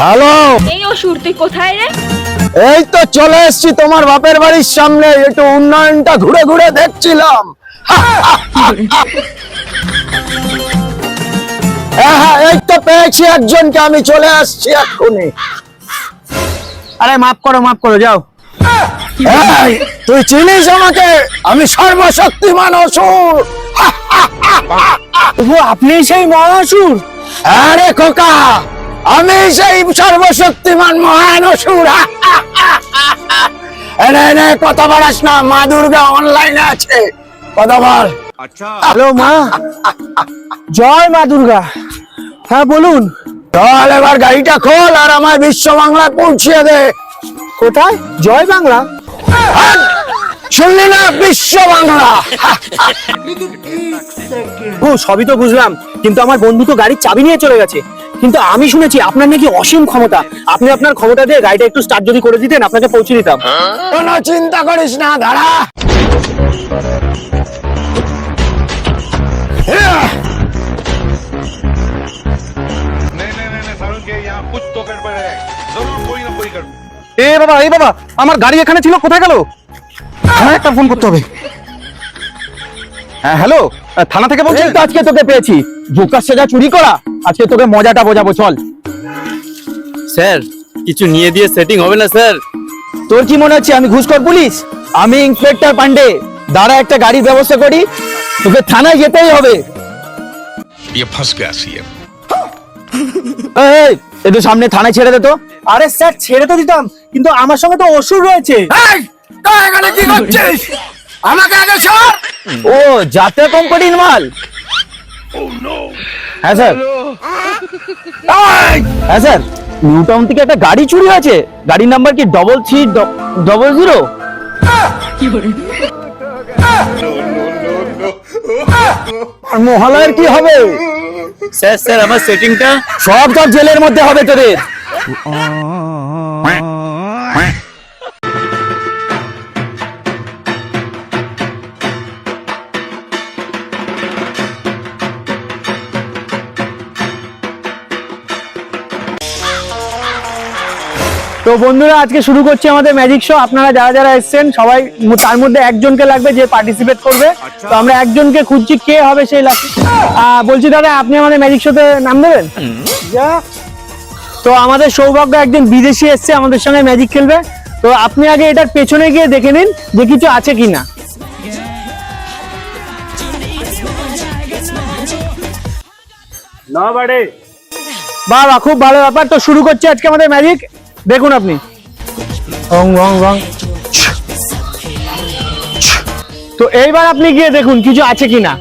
Hello? এই অসুর তুই কোথায় রে? এই তো চলে এসেছি তোমার বাপের বাড়ির সামনে একটু উন্নয়নটা ঘুরে ঘুরে দেখছিলাম। হ্যাঁ হ্যাঁ এই তো পেয়েছি একজনকে আমি চলে আসছি এক্ষুনি। আরে মাফ করো মাফ করো যাও। তুই চিনিস আমাকে? আমি সর্বশক্তিমান অসুর। তবু আপনি সেই মহাসুর? আরে খোকা। আমি সেই সর্বশক্তিমান মহান অসুর। এনে এনে কথা বাড়াস না মা দুর্গা অনলাইনে আছে। কথা বল। হ্যালো মা। জয় মা দুর্গা। হ্যাঁ বলুন। চল এবার গাড়িটা খোল আর আমায় বিশ্ব বাংলায় পৌঁছিয়ে দে। কোথায়? জয় বাংলা। হ্যাঁ, শুনলি না? বিশ্ব বাংলা। ও সবই তো বুঝলাম। কিন্তু আমার বন্ধু তো গাড়ির চাবি নিয়ে চলে গেছে। কিন্তু আমি শুনেছি আপনার নাকি অসীম ক্ষমতা। আপনি আপনার ক্ষমতা দিয়ে গাড়িটা একটু স্টার্ট যদি করে দিতেন আপনাকে পৌঁছে দিতাম। কোনো চিন্তা করিস না দাঁড়া। এ বাবা এ বাবা আমার গাড়ি এখানে ছিল কোথায় গেল? হ্যাঁ একটা ফোন করতে হবে। হ্যাঁ হ্যালো থানা থেকে বলছি তো আজকে তোকে পেয়েছি। জোকার সেজা চুরি করা আজকে তোকে মজাটা বোঝাবো চল স্যার কিছু নিয়ে দিয়ে সেটিং হবে না স্যার তোর কি মনে হচ্ছে আমি ঘুষখোর পুলিশ আমি ইন্সপেক্টর পান্ডে দাঁড়া একটা গাড়ির ব্যবস্থা করি তোকে থানায় যেতেই হবে ये फंस गया सीएम এই একটু সামনে থানায় ছেড়ে দে তো আরে স্যার ছেড়ে তো দিতাম কিন্তু আমার সঙ্গে তো অসুর রয়েছে এখানে কি করছিস আমাকে আগে সর ও জাতীয় কোম্পানির মাল হ্যাঁ স্যার হ্যাঁ স্যার নিউ টাউন থেকে একটা গাড়ি চুরি হয়েছে গাড়ির নাম্বার কি ডবল থ্রি ডবল জিরো মহালয়ের কি হবে স্যার স্যার আমার সেটিংটা সব সব জেলের মধ্যে হবে তোদের তো বন্ধুরা আজকে শুরু করছি আমাদের ম্যাজিক শো আপনারা যারা যারা এসছেন সবাই তার মধ্যে একজনকে লাগবে যে পার্টিসিপেট করবে। তো আমরা একজনকে খুঁজছি কে হবে সেই লাকি বলছি দাদা আপনি আমাদের ম্যাজিক শোতে নাম দেবেন? তো আমাদের সৌভাগ্য একজন বিদেশি এসছে আমাদের সঙ্গে ম্যাজিক খেলবে। তো আপনি আগে এটার পেছনে গিয়ে দেখে নিন যে কিছু আছে কি না বাবা খুব ভালো ব্যাপার। তো শুরু করছি আজকে আমাদের ম্যাজিক দেখুন আপনি। রং রং রং। তো এইবার আপনি গিয়ে দেখুন কিছু আছে কি কিনা